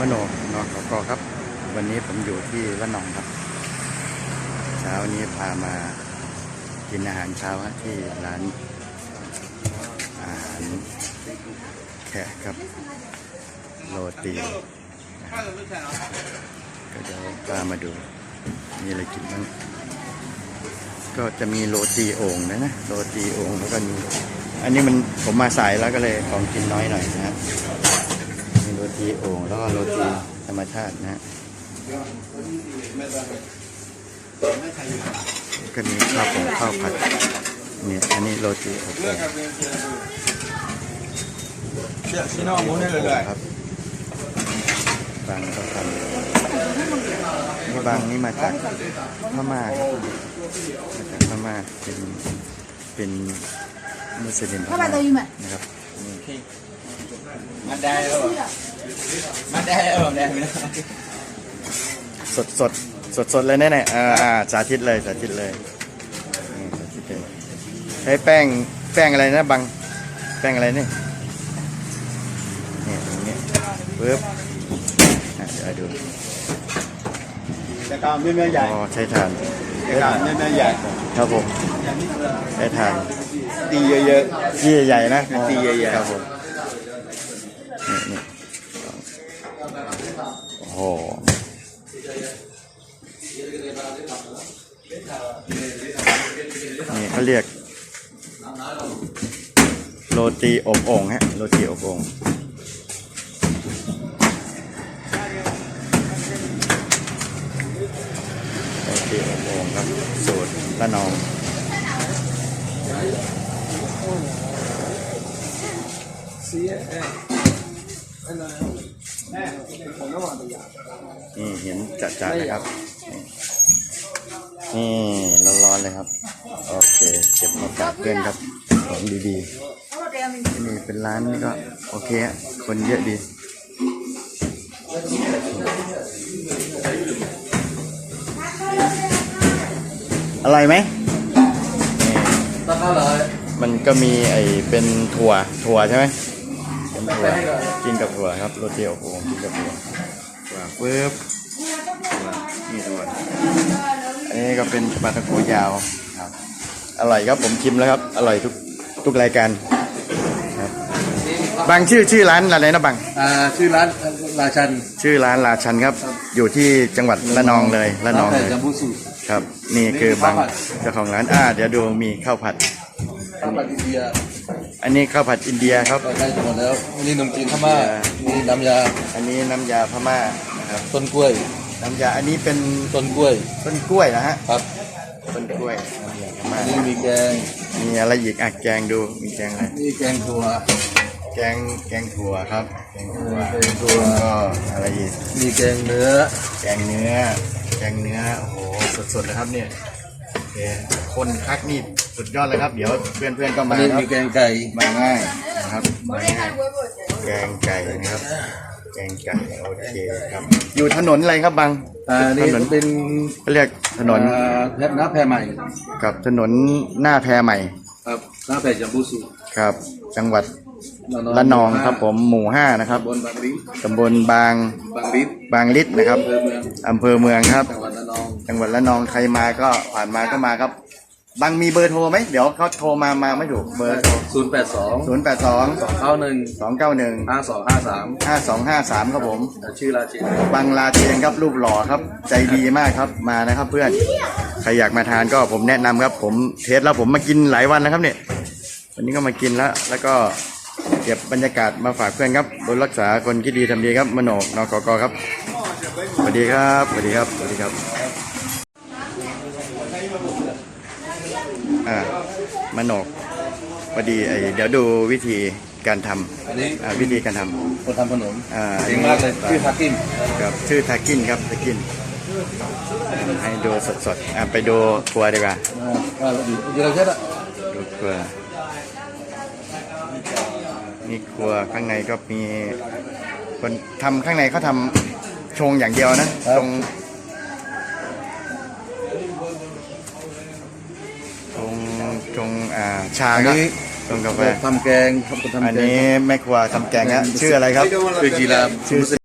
มโนนอกกครับ วันนี้ผมอยู่ที่ละนองครับ เช้านี้พามากินอาหารเช้าที่ร้านอาหารแขกครับ โรตีก็เดี๋ยวพามาดูมีอะไรกินบ้างก็จะมีโรตีโอ่งนะนะโรตีโอ่งแล้วก็มีอันนี้มันผมมาสายแล้วก็เลยของกินน้อยหน่อยนะฮะมีโโรตีโอ่งแล้วก็โรตีธรรมชาตินะก็มีข้าวผงข้าวผัดเนี่ยอันนี้โรตีโอบโอ่เลยครับบางก็ทำบางนี่มาจากพม่ามาจากพม่าเป็นเป็นมุสลิมพม่นะครับ มาได้แล้วมาได้แล้วได้ไหมสดสดสดสดเลยแน่ๆอ่าอ่าสาธิตเลยสาธิตเลยนี่สาธิตเลยใช้แป้งแป้งอะไรนะบางแป้งอะไรนี่นี่ตรงนี้ปึ๊บอะเดี๋ยวดูจะกาวไม่แม่ใหญ่อ๋อใช้ทานจะกาวไม่แม่ใหญ่ครับผมใช้ทาน ตีเยอะที่ใหญ่ๆนะที่ใหญ่ๆครับผมนี่นี่โอ้โหนี่เขาเรียก โรตีอบโอ่งฮะ โรตีอบโอ่งโรตีอบโอ่งครับ สูตรละนอง นี่เห็นจัดๆนะครับ นี่ร้อนๆเลยครับ โอเคเก็บมาฝากเพื่อนครับ ของดีๆที่นี่เป็นร้านนี้ก็ โอเคฮะคนเยอะดีอร่อยไหมตะเท่าไหร่มันก็มีไอเป็นถั่วถั่วใช่ไหม เป็นถั่วกินกับถั่วครับโรตีอบโอ่งกินกับถั่วถั่วปึ๊บถั่วนี่ถั่วอันนี้ก็เป็นปลาตะโกยาวครับ อร่อยครับผมชิมแล้วครับ อร่อยทุกทุกรายการครับบางชื่อชื่อร้านอะไรนะบางอ่าชื่อร้านราชัน ชื่อร้านราชันครับ อยู่ที่จังหวัดระนองเลยระนองเลยจัมบูสุครับ นี่คือบางเจ้าของร้านอ่าเดี๋ยวดูมีข้าวผัดข้าวผัดอินเดีย อันนี้ข้าวผัดอินเดียครับใกล้จะหมดแล้วนี่นมจีนพม่านี่น้ำยา อันนี้น้ำยาพม่านะครับต้นกล้วย น้ำยาอันนี้เป็นต้นกล้วยต้นกล้วยนะฮะครับต้นกล้วยน้ำยาพม่าอันนี้มีแกงมีอะไรอีกอะแกงดูมีแกงอะไรนี่แกงถั่วแกงแกงถั่วครับ แกงถั่วแกงถั่วก็อะไรอีกมีแกงเนื้อ แกงเนื้อ แกงเนื้อโอ้โหสดๆเลยครับเนี่ยโอเคคนคักนี่ สุดยอดเลยครับเดี๋ยวเพื่อนๆก็อัมานนี้ครับมีแกงไก่มาง่ายนะครับมาง่ายแกงไก่นะครับแกงไก่โอเคครับ อยู่ถนนอะไรครับบางอ่านี่ถนนเป็นเขาเรียกถนนอ่าแพน้ำแพรใหม่กับถนนหน้าแพใหม่ครับน้ำแพรจัมบูสุครับ จังหวัดละนองครับผมหมู่ห้านะครับ บนบางลิ้นตำบลบางบางลิ้นบางลิดนะครับอำเภอเมืองอำเภอเมืองครับ จังหวัดระนองจังหวัดละนองใครมาก็ผ่านมาก็มาครับ บางมีเบอร์โทรไหมเดี๋ยวเขาโทรมามาไม่ถูกเบอร์โทรศูนย์แปดสองศูนย์แปดสองเก้าหนึ่งสองเก้าหนึ่งห้าสองห้าสามห้าสองห้าสามครับผม ชื่อราชินบังลาเทียงครับรูปหล่อครับ ใจดีมากครับมานะครับเพื่อนใครอยากมาทานก็ผมแนะนำครับ ผมเทสแล้วผมมากินหลายวันแล้วครับเนี่ยวันนี้ก็มากินแล้วแล้วก็เก็บบรรยากาศมาฝากเพื่อนครับบนรักษาคนที่ดีทำดีครับมโนกนกกครับสวัสดีครับสวัสดีครับสวัสดีครับ อ่ามโนกพอดีไอเดี๋ยวดูวิธีการทอันนี้ำอ่าวิธีการทำคนทำขนมอ่าเก่งมากเลยชื่อทักกินครับชื่อทากินครับทากิน ให้ดูสดๆอะไปดูครัวดีกว่า อ่าอ่าอยู่ที่เราเช็ดอะดูครัวนี่ครัวข้างในก็มีคนทำข้างในเขาทำชงอย่างเดียวนะชงชงชง อ่าชาอันก็นี้ชงกาแฟทำแกงทำคนทำอันแกงนี้แม่ครัวทำแกงฮะชื่ออะไรครับ คือจีราชื่อ